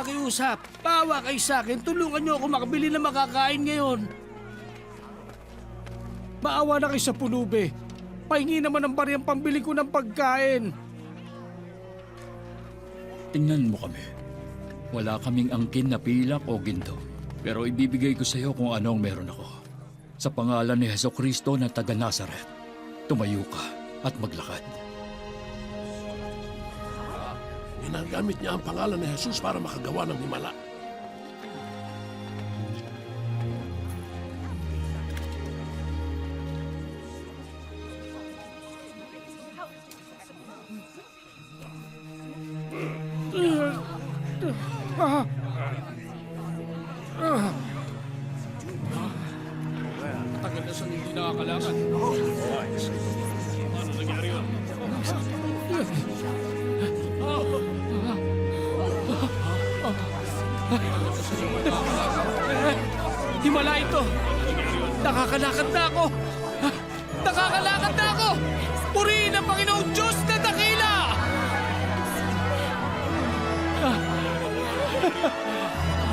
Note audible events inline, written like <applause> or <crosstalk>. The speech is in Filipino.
pakiusap. Bawa kayo sa akin. Tulungan niyo ako makabili ng makakain ngayon. Maawa na kayo sa pulube. Pahingi naman ng bariyang pambili ko ng pagkain. Tingnan mo kami. Wala kaming angkin na pilak o ginto. Pero ibibigay ko sa iyo kung anong meron ako. Sa pangalan ni Heso Kristo na taga Nazaret, tumayo ka at maglakad. Ginagamit niya ang pangalan ni Jesus para makagawa ng himala. Tagal na siyang hindi nakakalakad. <laughs> Himala ito. Nakakalakad na ako. <laughs> Nakakalakad na ako. Purihin ang Panginoong Diyos na dakila. <laughs>